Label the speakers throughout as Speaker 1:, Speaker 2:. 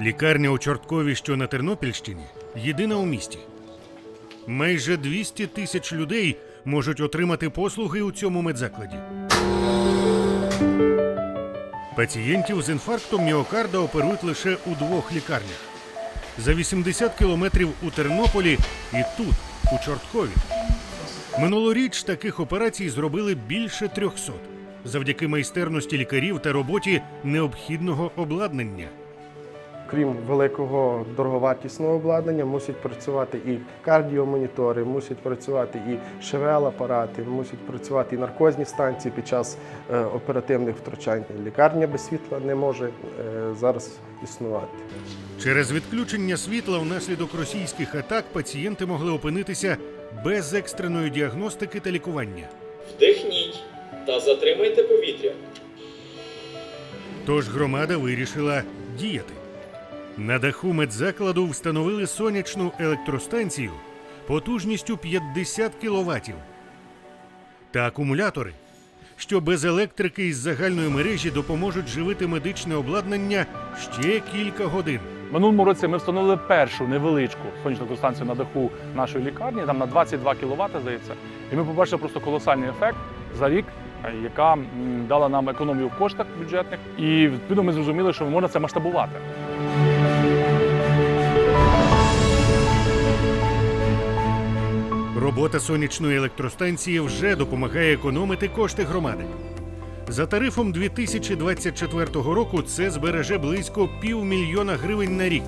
Speaker 1: Лікарня у Чорткові, що на Тернопільщині, єдина у місті. Майже 200 тисяч людей можуть отримати послуги у цьому медзакладі. Пацієнтів з інфарктом міокарда оперують лише у двох лікарнях: за 80 кілометрів у Тернополі і тут, у Чорткові. Минулоріч таких операцій зробили більше 300 завдяки майстерності лікарів та роботі необхідного обладнання.
Speaker 2: Крім великого дороговартісного обладнання, мусять працювати і кардіомонітори, мусять працювати і ШВЛ-апарати, мусять працювати і наркозні станції під час е, оперативних втручань. Лікарня без світла не може е, зараз існувати.
Speaker 1: Через відключення світла внаслідок російських атак пацієнти могли опинитися без екстреної діагностики та лікування.
Speaker 3: Вдихніть та затримайте повітря.
Speaker 1: Тож громада вирішила діяти. На даху медзакладу встановили сонячну електростанцію потужністю 50 кВт та акумулятори, що без електрики із загальної мережі допоможуть живити медичне обладнання ще кілька годин.
Speaker 4: Минулому році ми встановили першу невеличку сонячну електростанцію на даху нашої лікарні, там на 22 кВт, здається. І ми побачили просто колосальний ефект за рік, яка дала нам економію в коштах бюджетних. І відповідно ми зрозуміли, що можна це масштабувати.
Speaker 1: Робота сонячної електростанції вже допомагає економити кошти громади. За тарифом 2024 року це збереже близько півмільйона гривень на рік.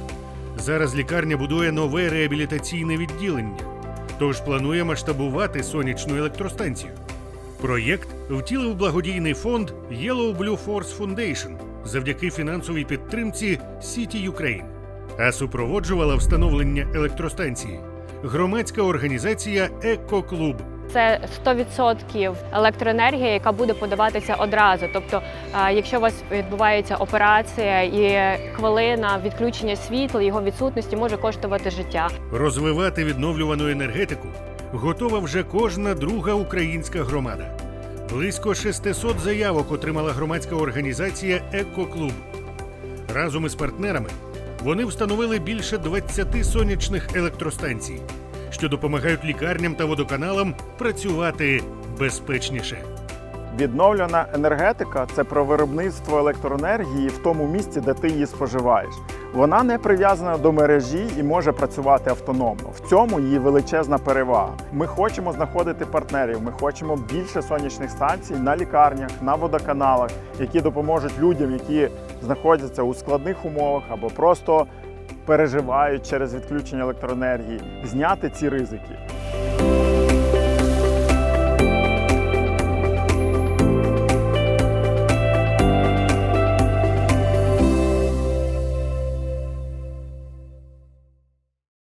Speaker 1: Зараз лікарня будує нове реабілітаційне відділення, тож планує масштабувати сонячну електростанцію. Проєкт втілив благодійний фонд Yellow Blue Force Foundation завдяки фінансовій підтримці City Ukraine. А супроводжувала встановлення електростанції громадська організація Екоклуб.
Speaker 5: Це 100% електроенергія, яка буде подаватися одразу. Тобто, е, якщо у вас відбувається операція і хвилина відключення світла, його відсутності може коштувати життя.
Speaker 1: Розвивати відновлювану енергетику готова вже кожна друга українська громада. Близько 600 заявок отримала громадська організація Екоклуб. Разом із партнерами вони встановили більше 20 сонячних електростанцій, що допомагають лікарням та водоканалам працювати безпечніше.
Speaker 6: Відновлена енергетика це про виробництво електроенергії в тому місці, де ти її споживаєш. Вона не прив'язана до мережі і може працювати автономно. В цьому її величезна перевага. Ми хочемо знаходити партнерів. Ми хочемо більше сонячних станцій на лікарнях, на водоканалах, які допоможуть людям, які знаходяться у складних умовах або просто переживають через відключення електроенергії, зняти ці ризики.